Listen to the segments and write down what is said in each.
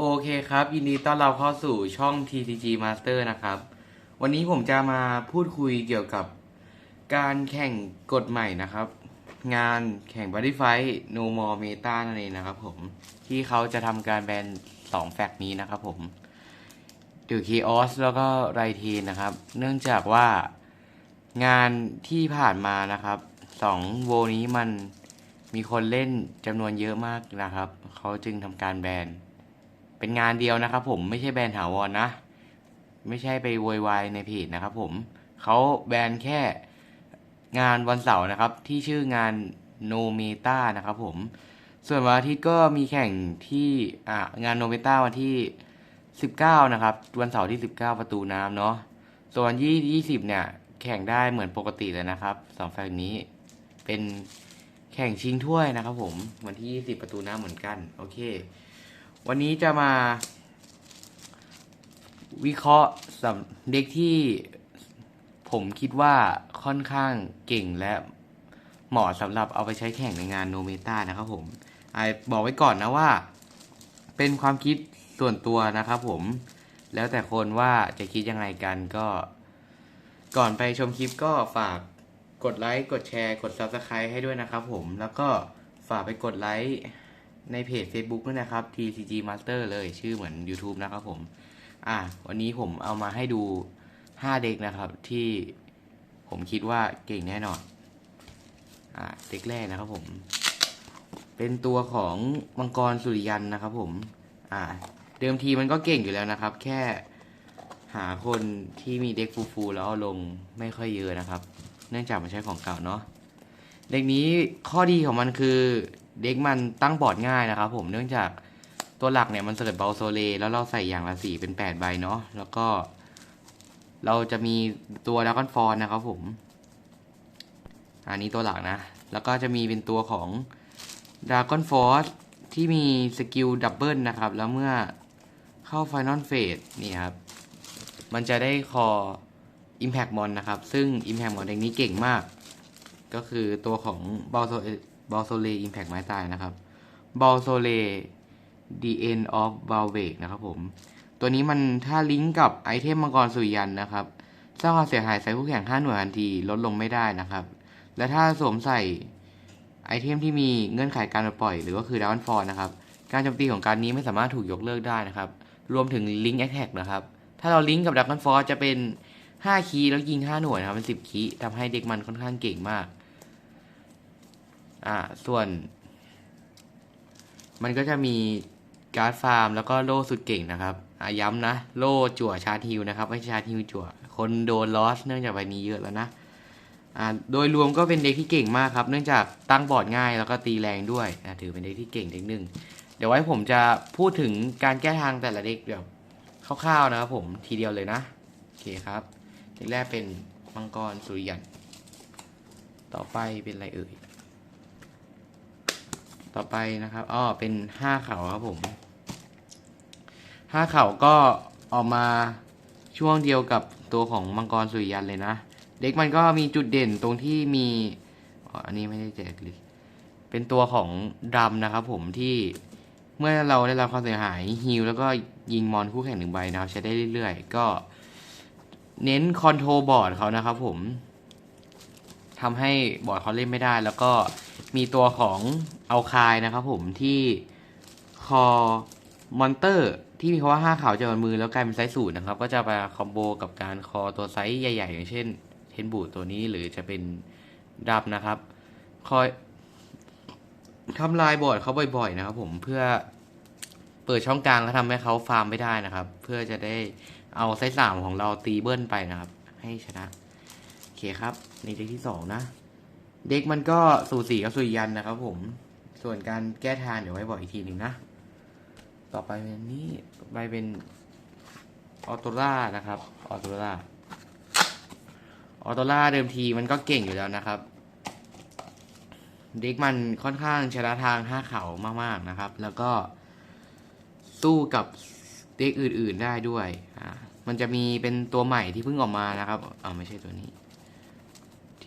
โอเคครับ ยินดีต้อนรับเข้าสู่ช่อง TCG Master นะครับ วันนี้ผมจะมาพูดคุยเกี่ยวกับการแข่งกฎใหม่นะครับ งานแข่ง b o d y Fight No More Meta นั่นเองนะครับผมที่เขาจะทำการแบนสองแฟกนี้นะครับผมด e คีออสแล้วก็ไรทนนะครับ เนื่องจากว่างานที่ผ่านมานะครับสองโวนี้มันมีคนเล่นจำนวนเยอะมากนะครับ เขาจึงทำการแบน เป็นงานเดียวนะครับ ผมไม่ใช่แบรนถาวรนะ ไม่ใช่ไปโวยวายในเพจนะครับ ผมเขาแบนแค่งานวันเสาร์นะครับ ที่ชื่องาน No Meta นะครับ ผม ส่วนวันอาทิตย์ก็มีแข่งที่งาน No Meta วันที่ 19 นะครับ วันเสาร์ที่ 19 ประตูน้ำเนาะส่วนวันที่20 เนี่ย แข่งได้เหมือนปกติเลยนะครับสองแฟนนี้เป็นแข่งชิงถ้วยนะครับ ผมวันที่ 20 ประตูน้ำเหมือนกัน โอเค วันนี้จะมา วิเคราะห์สำเด็กที่ผมคิดว่าค่อนข้างเก่งและเหมาะสำหรับเอาไปใช้แข่งในงานโนเมตานะครับผมไอบอกไว้ก่อนนะว่า เป็นความคิดส่วนตัวนะครับผม แล้วแต่คนว่าจะคิดยังไงกันก็ ก่อนไปชมคลิปก็ฝากกดไลค์ กดแชร์ กด Subscribe ให้ด้วยนะครับผม แล้วก็ฝากไปกดไลค์ ในเพจ Facebook ด้วยนะครับ TCG Master เลยชื่อเหมือน YouTube นะครับผม อะวันนี้ผมเอามาให้ดู 5 เด็กนะครับที่ผมคิดว่าเก่งแน่นอน อะเด็กแรกนะครับผม เป็นตัวของมังกรสุริยันนะครับผม อ่าเดิมทีมันก็เก่งอยู่แล้วนะครับ แค่หาคนที่มีเด็กฟูๆแล้วเอาลงไม่ค่อยเยอะนะครับ เนื่องจากมันใช้ของเก่าเนาะเด็กนี้ข้อดีของมันคือ เด็กมันตั้งบอร์ดง่ายนะครับผมเนื่องจากตัวหลักเนี่ยมันเสิร์ชเบลโซเลแล้วเราใส่อย่างละสี่เป็นแปดใบเนาะแล้วก็ เราจะมีตัวด r a กอนฟอนนะครับผม อันนี้ตัวหลักนะ แล้วก็จะมีเป็นตัวของด r a กอนฟอสที่มีสกิลดับเบิลนะครับ แล้วเมื่อเข้า Final Phase นี่ครับ มันจะได้คอ Impact Mon นะครับ ซึ่ง Impact Mon เด็กนี้เก่งมาก ก็คือตัวของบอลโซ บอลโซเลอิมแพกไม้ตายนะครับบอลโซเล The End of b a l w a k นะครับผม ตัวนี้มันถ้าลิงก์กับไอเทมมังกรสุริยันนะครับสร้างความเสียหายใส่คู่แข่ง5หน่วยทันทีลดลงไม่ได้นะครับ และถ้าสวมใส่ไอเทมที่มีเงื่อนไขการปล่อย หรือก็คือดาวน์ฟอร์นะครับ การโจมตีของการนี้ไม่สามารถถูกยกเลิกได้นะครับ รวมถึงลิงก์แอคแท็กนะครับ ถ้าเราลิงก์กับดักคอนฟอร์จะเป็น 5 คีย์แล้วยิง 5 หน่วยนะครับเป็น10 คีย์ทำให้เด็กมันค่อนข้างเก่งมาก อ่าส่วน มันก็จะมีการ์ดฟาร์ม แล้วก็โล่สุดเก่งนะครับอ่าย้ำนะ โล่จั่วชาร์จฮิวนะครับ ไม่ใช่ชาร์จฮิวจั่ว คนโดนลอสเนื่องจากใบนี้เยอะแล้วนะอ่าโดยรวมก็เป็นเด็กที่เก่งมากครับ เนื่องจากตั้งบอร์ดง่ายแล้วก็ตีแรงด้วยถือเป็นเด็กที่เก่งเด็กหนึ่งเดี๋ยวไว้ผมจะพูดถึงการแก้ทางแต่ละเด็กเดี๋ยวคร่าวๆนะครับผมทีเดียวเลยนะโอเคครับเด็กแรกเป็นมังกรสุริยัน ต่อไปเป็นอะไรเอ่ย ต่อไปนะครับอ๋อเป็นห้าเข่าครับผมห้าเข่าก็ออกมาช่วงเดียวกับตัวของมังกรสุริยันเลยนะ เด็กมันก็มีจุดเด่นตรงที่มีอ๋ออันนี้ไม่ได้แจกเลยเป็นตัวของดำนะครับผมที่เมื่อเราได้รับความเสียหายฮิลแล้วก็ยิงมอนคู่แข่งหนึ่งใบนะครับใช้ได้เรื่อยๆ ก็เน้นคอนโทรบอร์ดเขานะครับผมทำให้บอร์ดเขาเล่นไม่ได้แล้วก็ มีตัวของเอาคายนะครับผมที่คอมอนเตอร์ที่มีคำว่าห้าขาวจะบนมือแล้วกลายเป็นไซส์สูตรนะครับ ก็จะมาคอมโบกับการคอตัวไซส์ใหญ่ ๆ อย่างเช่นเทนบูตัวนี้หรือจะเป็นดับนะครับคอยทำลายบอร์ดเขาบ่อย ๆ นะครับ ผมเพื่อเปิดช่องกลางแล้วทำให้เขาฟาร์มไม่ได้นะครับ เพื่อจะได้เอาไซส์สามของเราตีเบิ้ลไปนะครับ ให้ชนะโอเคครับ ในเด็กที่สองนะ เด็กมันก็สูสีกับสุริยันนะครับผมส่วนการแก้ทางเดี๋ยวไว้บอกอีกทีหนึ่งนะ ต่อไปเป็นนี้ไปเป็นออโตล่านะครับออโตล่าออโตล่าเดิมทีมันก็เก่งอยู่แล้วนะครับ เด็กมันค่อนข้างชนะทางห้าเขามากๆนะครับ แล้วก็สู้กับเด็กอื่นๆได้ด้วยอ่ามันจะมีเป็นตัวใหม่ที่เพิ่งออกมานะครับอ่าไม่ใช่ตัวนี้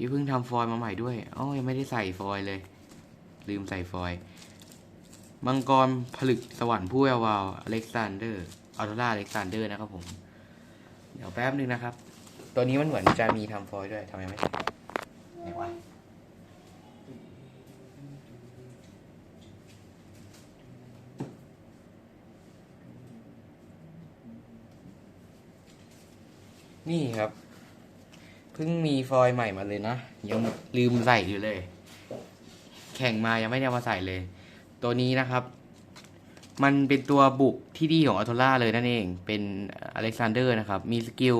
ที่เพิ่งทำฟอยล์มาใหม่ด้วยอ๋อยังไม่ได้ใส่ฟอยล์เลย ลืมใส่ฟอยล์มังกรผลึกสวรรค์ผู้แวววาวอเล็กซานเดอร์อัลโทราอเล็กซานเดอร์นะครับผม เดี๋ยวแป๊บนึงนะครับ ตัวนี้มันเหมือนจะมีทำฟอยล์ด้วยทำไมไม่ใช่ไหนวะนี่ครับ พิ่งมีฟอยล์ใหม่มาเลยนะ ยังลืมใส่อยู่เลย แข่งมายังไม่ได้มาใส่เลย ตัวนี้นะครับ มันเป็นตัวบุกที่ดีของอัลโทล่าเลยนั่นเอง เป็นอเล็กซานเดอร์นะครับ มีสกิล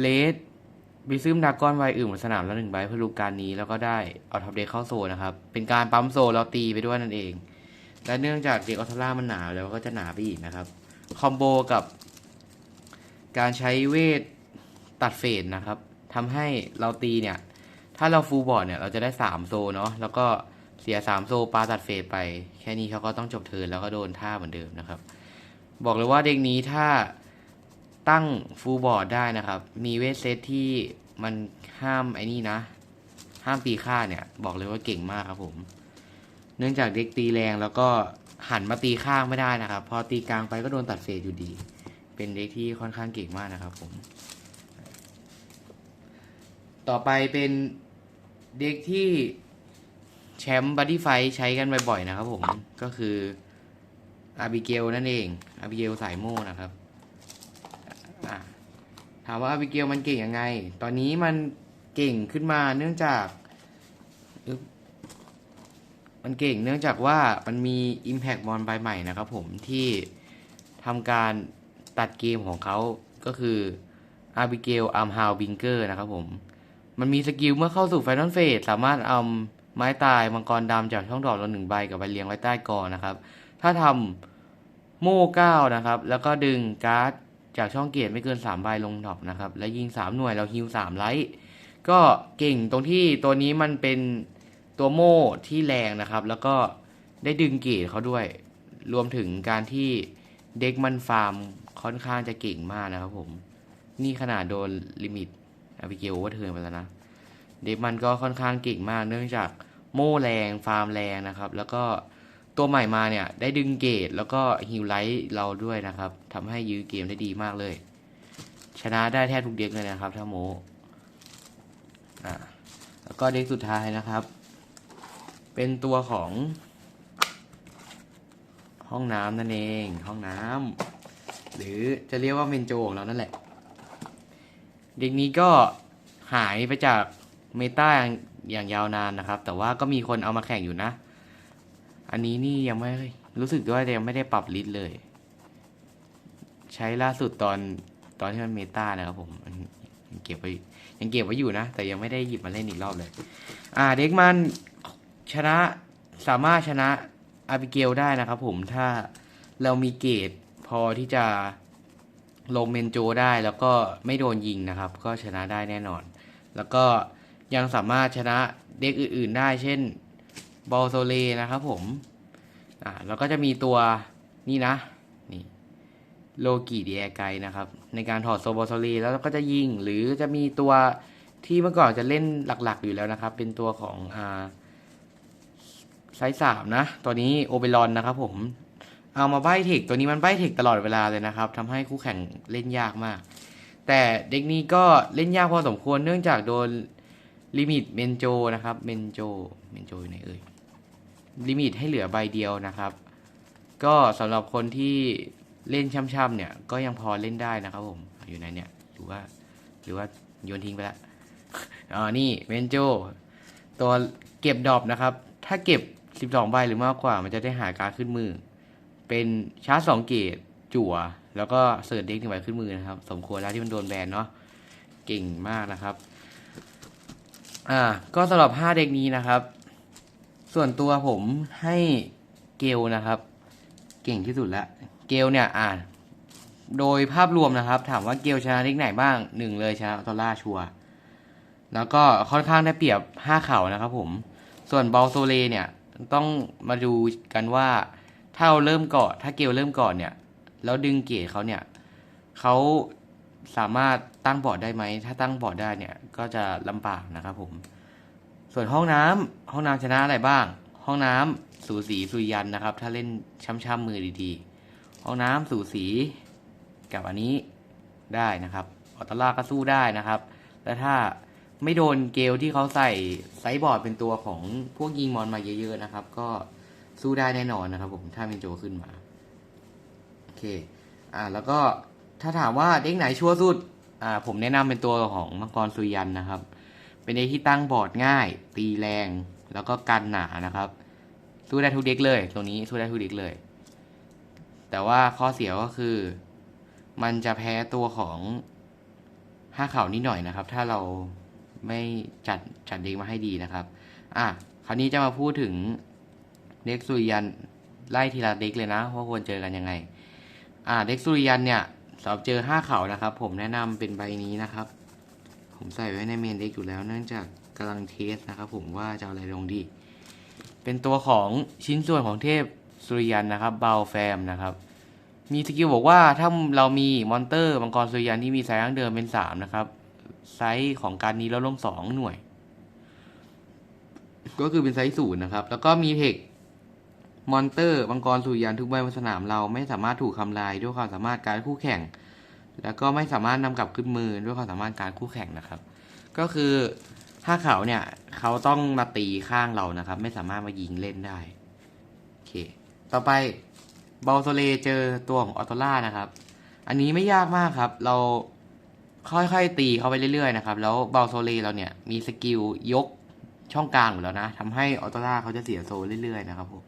เลสบิซึมดากอนไวอื่นบนสนามแล้วหนึ่งใบเพื่อลูกการนี้แล้วก็ได้เอาท็อปเด็กเข้าโซนนะครับ เป็นการปั๊มโซนแล้วตีไปด้วยนั่นเอง และเนื่องจากเด็กอัลโทล่ามันหนาแล้วก็จะหนาไปอีกนะครับ คอมโบกับการใช้เวทตัดเฟดนะครับ ทำให้เราตีเนี่ย ถ้าเราฟูลบอร์ดเนี่ยเราจะได้สามโซเนาะแล้วก็เสียสามโซปลาตัดเฟดไป แค่นี้เขาก็ต้องจบเทินแล้วก็โดนท่าเหมือนเดิมนะครับ บอกเลยว่าเด็กนี้ถ้าตั้งฟูลบอร์ดได้นะครับ มีเวทเซตที่มันห้ามไอ้นี่นะ ห้ามตีค่าเนี่ย บอกเลยว่าเก่งมากครับผม เนื่องจากเด็กตีแรงแล้วก็หันมาตีข้างไม่ได้นะครับ พอตีกลางไปก็โดนตัดเฟดอยู่ดี เป็นเด็กที่ค่อนข้างเก่งมากนะครับผม ต่อไปเป็นเด็กที่แชมป์บัดดี้ไฟใช้กันบ่อยๆนะครับผมก็คืออาบิเกลนั่นเองอาบิเกลสายโม่นะครับถามว่าอาบิเกลมันเก่งยังไง ตอนนี้มันเก่งขึ้นมาเนื่องจาก มันเก่งเนื่องจากว่ามันมี Impact บอลใบใหม่นะครับผมที่ทำการตัดเกมของเขาก็คืออาบิเกลอาร์มฮาวบิงเกอร์นะครับผม มันมีสกิลเมื่อเข้าสู่ไฟนอลเฟสสามารถเอาไม้ตายมังกรดำจากช่องดอกเราหนึ่งใบกับใบเลี้ยงไว้ใต้กอนะครับ ถ้าทำโม่เก้านะครับ แล้วก็ดึงการ์ดจากช่องเกียรไม่เกินสามใบลงดอกนะครับ และยิงสามหน่วยเราฮิวสามไลท์ก็เก่งตรงที่ตัวนี้มันเป็นตัวโม่ที่แรงนะครับ แล้วก็ได้ดึงเกรเขาด้วย รวมถึงการที่เด็กมันฟาร์มค่อนข้างจะเก่งมากนะครับผม นี่ขนาดโดนลิมิต อาบิเกลโอเวอร์เทิร์นไปแล้วนะ เด็กมันก็ค่อนข้างเก่งมากเนื่องจากโม่แรงฟาร์มแรงนะครับ แล้วก็ตัวใหม่มาเนี่ยได้ดึงเกตแล้วก็ฮิวไลท์เราด้วยนะครับทำให้ยื้อเกมได้ดีมากเลย ชนะได้แทบทุกเด็กเลยนะครับถ้าโมอ่าแล้วก็เด็กสุดท้ายนะครับ เป็นตัวของ ห้องน้ำนั่นเอง ห้องน้ำหรือจะเรียกว่าเมนโจของเรานั่นแหละ เด็กนี้ก็หายไปจากเมตาอย่างยาวนานนะครับ แต่ว่าก็มีคนเอามาแข่งอยู่นะ อันนี้นี่ยังไม่รู้สึกว่ายังไม่ได้ปรับลิสต์เลย ใช้ล่าสุดตอนตอนที่มันเมตานะครับผมยังเก็บไว้ยังเก็บไว้อยู่นะ แต่ยังไม่ได้หยิบมาเล่นอีกรอบเลย อ่าเด็กมันชนะสามารถชนะอาบิเกลได้นะครับผมถ้าเรามีเกรดพอที่จะ ลงเมนโจได้แล้วก็ไม่โดนยิงนะครับ ก็ชนะได้แน่นอน แล้วก็ยังสามารถชนะเด็กอื่น ๆ ได้ เช่นบอลโซเลนะครับผมอ่าแล้วก็จะมีตัวนี่นะนี่โลกิดีแอไกนะครับ ในการถอดโซบอลโซเลแล้วก็จะยิง หรือจะมีตัวที่เมื่อก่อนจะเล่นหลักๆอยู่แล้วนะครับ เป็นตัวของอ่าไซส์สามนะ ตัวนี้โอเบรอนนะครับผม เอามาใบเทคตัวนี้มันใบเทคตลอดเวลาเลยนะครับทำให้คู่แข่งเล่นยากมาก แต่เด็กนี้ก็เล่นยากพอสมควรเนื่องจากโดนลิมิตเมนโจนะครับเมนโจเมนโจอยู่ไหนเอ่ยลิมิตให้เหลือใบเดียวนะครับ ก็สำหรับคนที่เล่นช่ำๆเนี่ยก็ยังพอเล่นได้นะครับผมอยู่ไหนเนี่ยหรือว่าหรือว่าโยนทิ้งไปล้วอ๋อนี่เมนโจตัวเก็บดอปนะครับ ถ้าเก็บ 12 ใบหรือมากกว่า มันจะได้หาการขึ้นมือ เป็นชาร์จสองเกตจั่ว แล้วก็เสิร์ชเด็กหนึ่งใบขึ้นมือนะครับ สมควรแล้วที่มันโดนแบนเนาะเก่งมากนะครับ อ่า ก็สำหรับ 5 เด็กนี้นะครับ ส่วนตัวผมให้เกลนะครับ เก่งที่สุดละเกลเนี่ย อ่านโดยภาพรวมนะครับ ถามว่าเกลชนะเด็กไหนบ้างหนึ่งเลยชนะตอล่าชัวแล้วก็ค่อนข้างได้เปรียบห้าเข่านะครับผม ส่วนบอลโซเลเนี่ยต้องมาดูกันว่า ถ้าเราเริ่มก่อนถ้าเกลเริ่มก่อนเนี่ย แล้วดึงเกตเขาเนี่ยเขาสามารถตั้งบอร์ดได้ไหม ถ้าตั้งบอร์ดได้เนี่ย ก็จะลำบากนะครับผม ส่วนห้องน้ำห้องน้ำชนะอะไรบ้าง ห้องน้สูสีสุยันนะครับ ถ้าเล่นช้ำๆมือดีๆ ห้องน้ำสูสีกับอันนี้ได้นะครับ ออตล่าก็สู้ได้นะครับ และถ้าไม่โดนเกลที่เขาใส่ไซบอร์ดเป็นตัวของพวกยิงมอนมาเยอะๆนะครับ ก็ สู้ได้แน่นอนนะครับผมถ้าเมนโจขึ้นมา โอเค อ่า แล้วก็ถ้าถามว่าเด็กไหนชั่วสุด อ่า ผมแนะนำเป็นตัวของมังกรสุยันนะครับ เป็นเด็กที่ตั้งบอร์ดง่าย ตีแรง แล้วก็กันหนานะครับ สู้ได้ทุกเด็กเลย ตัวนี้สู้ได้ทุกเด็กเลย แต่ว่าข้อเสียก็คือ มันจะแพ้ตัวของห้าเข่านิดหน่อยนะครับ ถ้าเราไม่จัดจัดเด็กมาให้ดีนะครับ อะคราวนี้จะมาพูดถึง เด็กสุริยันไล่ทีละเด็กเลยนะว่าควรเจอกันยังไง อ่า เด็กสุริยันเนี่ยสำหรับเจอห้าเข่านะครับ ผมแนะนำเป็นใบนี้นะครับ ผมใส่ไว้ในเมนเด็กอยู่แล้ว เนื่องจากกำลังเทสนะครับผมว่าจะเอาอะไรลงดี เป็นตัวของชิ้นส่วนของเทพสุริยันนะครับเบลแฟมนะครับ มีสกิลบอกว่าถ้าเรามีมอนเตอร์มังกรสุริยันที่มีไซส์ดั้งเดิมเป็นสามนะครับไซส์ของการนี้ลดลงสองหน่วย ก็คือเป็นไซส์ศูนย์นะครับ แล้วก็มีเทค มอนเตอร์มังกรสุริยันทุกใบบนสนามเราไม่สามารถถูกทำลายด้วยความสามารถการคู่แข่ง แล้วก็ไม่สามารถนำกลับขึ้นมือด้วยความสามารถการคู่แข่งนะครับ ก็คือถ้าเขาเนี่ยเขาต้องมาตีข้างเรานะครับ ไม่สามารถมายิงเล่นได้โอเค ต่อไปบอลโซเลเจอตัวของออโตล่านะครับ อันนี้ไม่ยากมากครับ เราค่อยๆตีเขาไปเรื่อยๆนะครับ แล้วบอลโซเลเราเนี่ยมีสกิลยกช่องกลางอยู่แล้วนะทำให้ออโตล่าเขาจะเสียโซเรื่อยๆนะครับผม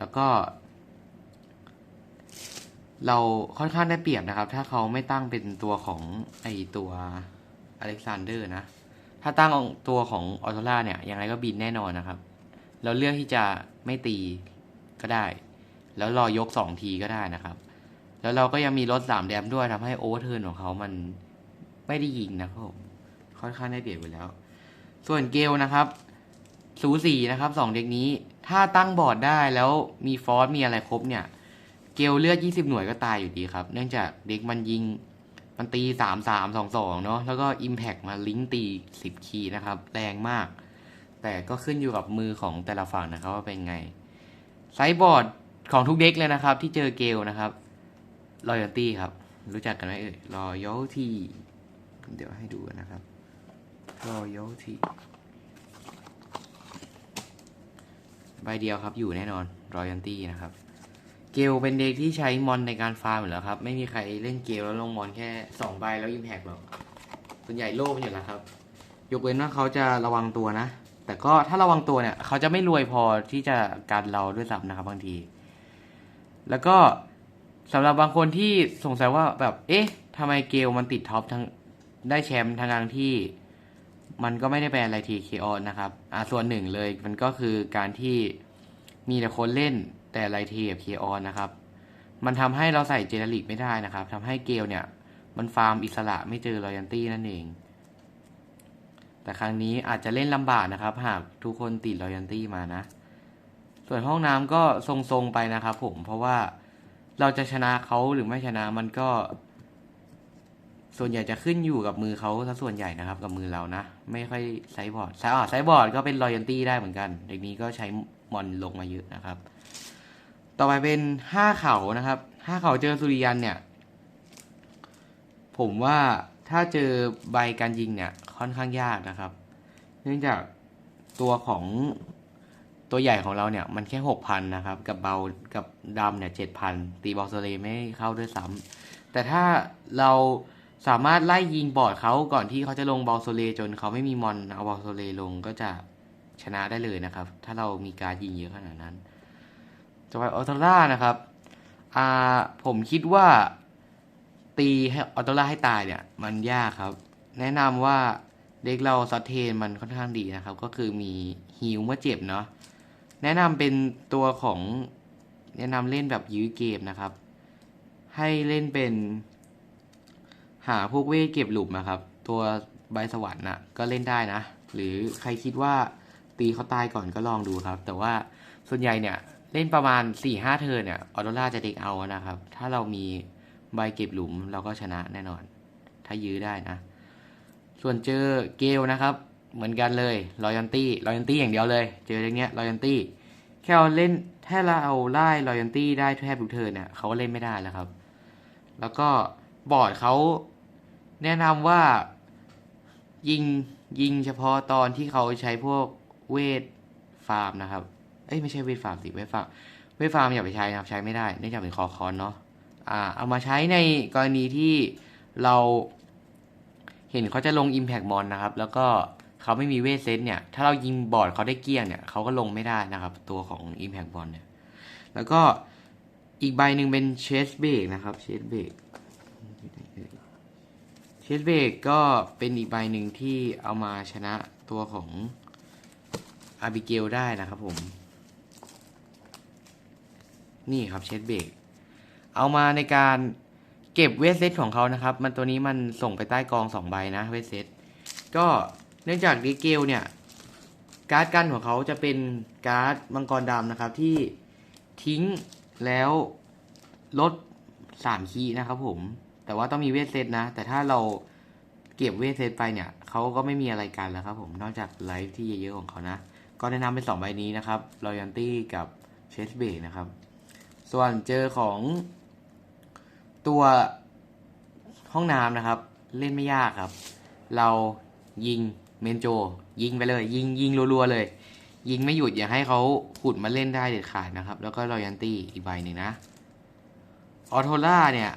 แล้วก็เราค่อนข้างได้เปรียบนะครับ ถ้าเขาไม่ตั้งเป็นตัวของไอตัวอเล็กซานเดอร์นะ ถ้าตั้งตัวของออโตล่าเนี่ย ยังไงก็บินแน่นอนนะครับ เราเลือกที่จะไม่ตีก็ได้ แล้วรอยกสองทีก็ได้นะครับ แล้วเราก็ยังมีรถสามแดมด้วยทำให้โอเวอร์เทิร์นของเขามันไม่ได้ยิงนะครับผมค่อนข้างได้เปรียบไปแล้ว ส่วนเกลนะครับ สูสีนะครับสองเด็กนี้ ถ้าตั้งบอร์ดได้แล้วมีฟอสมีอะไรครบเนี่ย เกลเลือด20 หน่วยก็ตายอยู่ดีครับ เนื่องจากเด็กมันยิงมันตี 3 3 2 2 เนาะแล้วก็ Impact มาลิงตี 10 คีนะครับ แรงมาก แต่ก็ขึ้นอยู่กับมือของแต่ละฝั่งนะครับว่าเป็นไง ไซส์บอร์ดของทุกเด็กเลยนะครับ ที่เจอเกลนะครับ Loyalty ครับ รู้จักกันไหมเอ่ย Loyalty เดี๋ยวให้ดูนะครับ Loyalty ใบเดียวครับอยู่แน่นอน Royalty นะครับ เกลเป็นเด็กที่ใช้มอนในการฟาร์มอยู่แล้วครับ ไม่มีใครเล่นเกลแล้วลงมอนแค่สองใบแล้วอิมแพกหรอกส่วนใหญ่โลภอยู่แล้วครับ ยกเว้นว่าเขาจะระวังตัวนะ แต่ก็ถ้าระวังตัวเนี่ย เขาจะไม่รวยพอที่จะการเราด้วยซ้ำนะครับบางที แล้วก็สำหรับบางคนที่สงสัยว่าแบบ เอ๊ะทำไมเกลมันติดท็อปทั้งได้แชมป์ทางทางที่ มันก็ไม่ได้แปลอะไรทีเคออนนะครับอ่าส่วนหนึ่งเลยมันก็คือการที่มีแต่คนเล่นแต่ไรทีกับเคออนนะครับ มันทำให้เราใส่เจเนริกไม่ได้นะครับทำให้เกลเนี่ย มันฟาร์มอิสระไม่เจอรอยันตี้นั่นเอง แต่ครั้งนี้อาจจะเล่นลำบากนะครับ หากทุกคนติดรอยันตี้มานะ ส่วนห้องน้ำก็ทรงๆไปนะครับผมเพราะว่าเราจะชนะเขาหรือไม่ชนะมันก็ ส่วนใหญ่จะขึ้นอยู่กับมือเขาซะส่วนใหญ่นะครับ กับมือเรานะ ไม่ค่อยไซบอร์ดไซอ่าไซบอร์ดก็เป็นรอยันตี้ได้เหมือนกัน เด็กนี้ก็ใช้มอนลงมาเยอะนะครับ ต่อไปเป็นห้าเขานะครับห้าเขาเจอสุริยันเนี่ย ผมว่าถ้าเจอใบการยิงเนี่ย ค่อนข้างยากนะครับ เนื่องจากตัวของตัวใหญ่ของเราเนี่ย มันแค่หกพันนะครับ กับเบากับดำเนี่ยเจ็ดพันตีบอลเซเลไม่เข้าด้วยซ้ำแต่ถ้าเรา สามารถไล่ยิงบอร์ดเขาก่อนที่เขาจะลงบอลโซเลจนเขาไม่มีมอนเอาบอลโซเลลงก็จะชนะได้เลยนะครับ ถ้าเรามีการยิงเยอะขนาดนั้นต่อไปออโตล่านะครับอ่าผมคิดว่าตีให้ออโตล่าให้ตายเนี่ย มันยากครับ แนะนำว่าเด็กเราซัดเทนมันค่อนข้างดีนะครับ ก็คือมีฮิวเมื่อเจ็บเนาะแนะนำเป็นตัวของแนะนำเล่นแบบยื้อเกมนะครับ ให้เล่นเป็น หาพวกเวทเก็บหลุมนะครับ ตัวใบสวรรค์น่ะก็เล่นได้นะ หรือใครคิดว่าตีเขาตายก่อนก็ลองดูครับ แต่ว่าส่วนใหญ่เนี่ยเล่นประมาณ4ี่ห้าเทิร์เนี่ยออโตล่าจะเด็กเอานะครับ ถ้าเรามีใบเก็บหลุมเราก็ชนะแน่นอน ถ้ายื้อได้นะ ส่วนเจอเกลนะครับ เหมือนกันเลยรอยันตี้รอยันตี้อย่างเดียวเลย เจออย่างเงี้ยรอยันตี้แค่เราเล่นถ้าเราเอาไล่รอยัลตี้ได้แทบทุกเทิร์เนี่ยเขาก็เล่นไม่ได้แล้วครับ แล้วก็ บอร์ดเขาแนะนำว่ายิงยิงเฉพาะตอนที่เขาใช้พวกเวทฟาร์มนะครับ เอ้ยไม่ใช่เวทฟาร์มสิเวทฟาร์มเวทฟาร์มอย่าไปใช้นะครับใช้ไม่ได้เนื่องจากเป็นคอคอนเนาะอ่าเอามาใช้ในกรณีที่เราเห็นเขาจะลง Impact มอนนะครับ แล้วก็เขาไม่มีเวทเซตเนี่ย ถ้าเรายิงบอร์ดเขาได้เกี้ยงเนี่ยเขาก็ลงไม่ได้นะครับ ตัวของ Impact มอนเนี่ย แล้วก็อีกใบหนึ่งเป็นเชสเบรกนะครับเชสเบรก เชสเบรกก็เป็นอีกใบหนึ่งที่เอามาชนะตัวของอาบิเกลได้นะครับผม นี่ครับเชสเบรกเอามาในการเก็บเวทเซตของเขานะครับ มันตัวนี้มันส่งไปใต้กองสองใบนะเวทเซตก็เนื่องจากดิเกลเนี่ย การ์ดกันของเขาจะเป็นการ์ดมังกรดำนะครับที่ทิ้งแล้วลดสามคีนะครับผม แต่ว่าต้องมีเวทเซตนะ แต่ถ้าเราเก็บเวทเซตไปเนี่ยเขาก็ไม่มีอะไรกันแล้วครับผมนอกจากไลฟ์ที่เยอะๆของเขานะ ก็แนะนำเป็นสองใบนี้นะครับ Loyalty กับ c h e s b a k นะครับ ส่วนเจอของตัวห้องน้ำนะครับ เล่นไม่ยากครับ เรายิงเมนโจ ยิงไปเลย ยิงยิงรัวๆเลย ยิงไม่หยุดอย่าให้เขาขุดมาเล่นได้เด็ดขาดนะครับ แล้วก็รอยันตี้อีกใบหนึ่งนะออโทล่าเนี่ย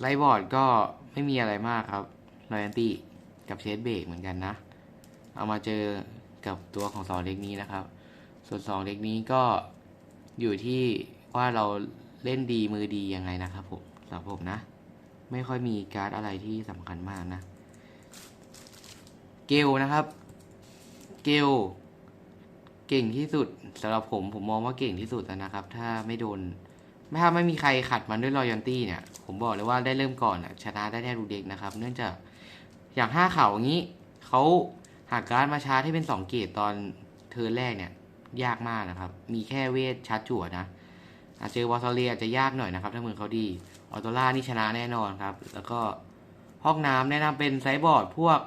ไลบอร์ดก็ไม่มีอะไรมากครับรอยันตี้กับเชสเบรกเหมือนกันนะ เอามาเจอกับตัวของสองเล็กนี้นะครับ ส่วนสองเล็กนี้ก็อยู่ที่ว่าเราเล่นดีมือดียังไงนะครับผมสำหรับผมนะ ไม่ค่อยมีการ์ดอะไรที่สำคัญมากนะ เกลนะครับ เกลเก่งที่สุดสำหรับผมผมมองว่าเก่งที่สุดนะครับ ถ้าไม่โดน ไม่ถ้าไม่มีใครขัดมันด้วยรอยันตี้เนี่ย ผมบอกเลยว่าได้เริ่มก่อนอะชนะได้แทบทุกเด็กนะครับ เนื่องจากอย่างห้าเข่าอย่างนี้เขาหากการ์ดมาชาร์จให้เป็นสองเกตตอนเทิร์นแรกเนี่ย ยากมากนะครับ มีแค่เวทชาร์จจั่วนะอาเจอวอลซเลียจะยากหน่อยนะครับ ถ้ามือเขาดีออโตล่านี่ชนะแน่นอนครับ แล้วก็ห้องน้ำแนะนำเป็นไซบอร์ดพวก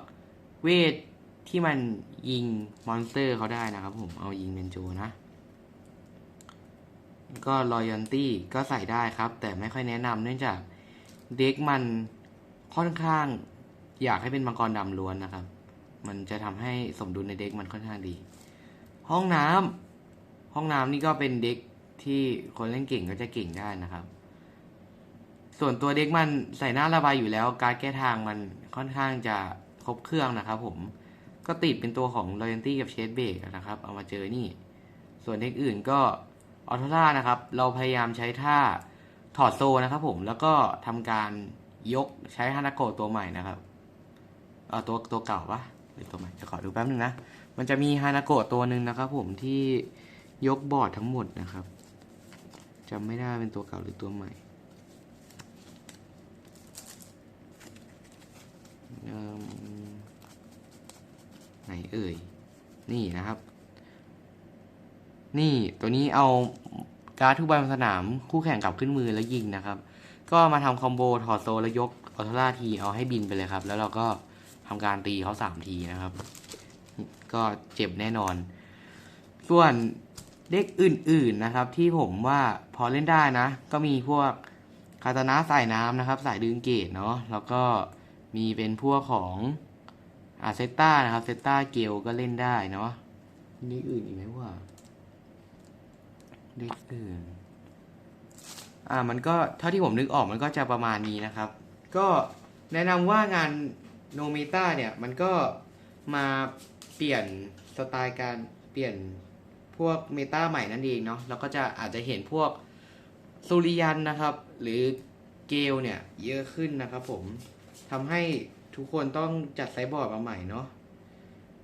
เวทที่มันยิงมอนสเตอร์เขาได้นะครับผมเอายิงเป็นโจนะ ก็รอยันตี้ก็ใส่ได้ครับ แต่ไม่ค่อยแนะนำเนื่องจากเด็กมันค่อนข้างอยากให้เป็นมังกรดำล้วนนะครับ มันจะทำให้สมดุลในเด็กมันค่อนข้างดี ห้องน้ำห้องน้ำนี่ก็เป็นเด็กที่คนเล่นเก่งก็จะเก่งได้นะครับ ส่วนตัวเด็กมันใส่หน้าระบายอยู่แล้ว การแก้ทางมันค่อนข้างจะครบเครื่องนะครับผมก็ติดเป็นตัวของ Loyalty กับ Shade Break นะครับ เอามาเจอนี่ ส่วนเด็กอื่นก็ ออโตล่านะครับ เราพยายามใช้ท่าถอดโซนะครับผมแล้วก็ทำการยกใช้ฮานาโกะตัวใหม่นะครับเออตัวตัวเก่าปะหรือตัวใหม่จะขอดูแป๊บนึงนะ มันจะมีฮานาโกะตัวหนึ่งนะครับผมที่ยกบอร์ดทั้งหมดนะครับจำไม่ได้เป็นตัวเก่าหรือตัวใหม่ไหนเอ่ย นี่นะครับ นี่ตัวนี้เอาการ์ดทุกใบบนสนามคู่แข่งกลับขึ้นมือแล้วยิงนะครับ ก็มาทำคอมโบถอดโซแล้วยกออโตล่าทีเอาให้บินไปเลยครับ แล้วเราก็ทำการตีเขาสามทีนะครับ ก็เจ็บแน่นอน ส่วนเด็กอื่นๆนะครับ ที่ผมว่าพอเล่นได้นะ ก็มีพวกคาตานะสายน้ำนะครับ สายดึงเกตเนาะแล้วก็มีเป็นพวกของอาเซต้านะครับเซต้าเกลก็เล่นได้เนาะเด็กอื่นอีกไหมว่า เด็กอื่น อ่ามันก็เท่าที่ผมนึกออกมันก็จะประมาณนี้นะครับ ก็แนะนำว่างานโนเมตาเนี่ย มันก็มาเปลี่ยนสไตล์การเปลี่ยนพวกเมตาใหม่นั่นเองเนาะแล้วก็จะอาจจะเห็นพวกสุริยันนะครับ หรือเกลเนี่ยเยอะขึ้นนะครับผมทำให้ทุกคนต้องจัดไซบอร์ดมาใหม่เนาะ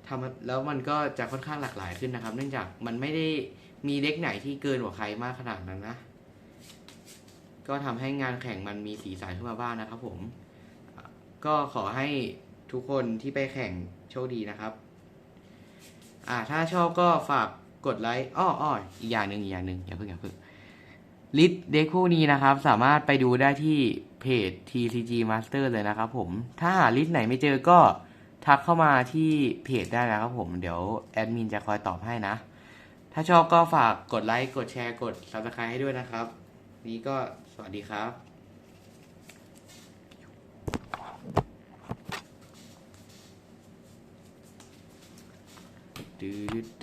ทำแล้วมันก็จะค่อนข้างหลากหลายขึ้นนะครับ เนื่องจากมันไม่ได้ มีเด็กไหนที่เกินกว่าใครมากขนาดนั้นนะ ก็ทำให้งานแข่งมันมีสีสันขึ้นมาบ้างนะครับผม ก็ขอให้ทุกคนที่ไปแข่งโชคดีนะครับ อ่า ถ้าชอบก็ฝากกดไลค์ อ้ออ้ออีกอย่างหนึ่งอีกอย่างหนึ่งอย่าเพิ่งอย่าเพิ่งลิสเด็กคู่นี้นะครับ สามารถไปดูได้ที่เพจ TCG Master เลยนะครับผม ถ้าหาลิสต์ไหนไม่เจอก็ทักเข้ามาที่เพจได้นะครับผม เดี๋ยวแอดมินจะคอยตอบให้นะ ถ้าชอบก็ฝากกดไลค์ กดแชร์ กด subscribe ให้ด้วยนะครับ นี้ก็สวัสดีครับดืด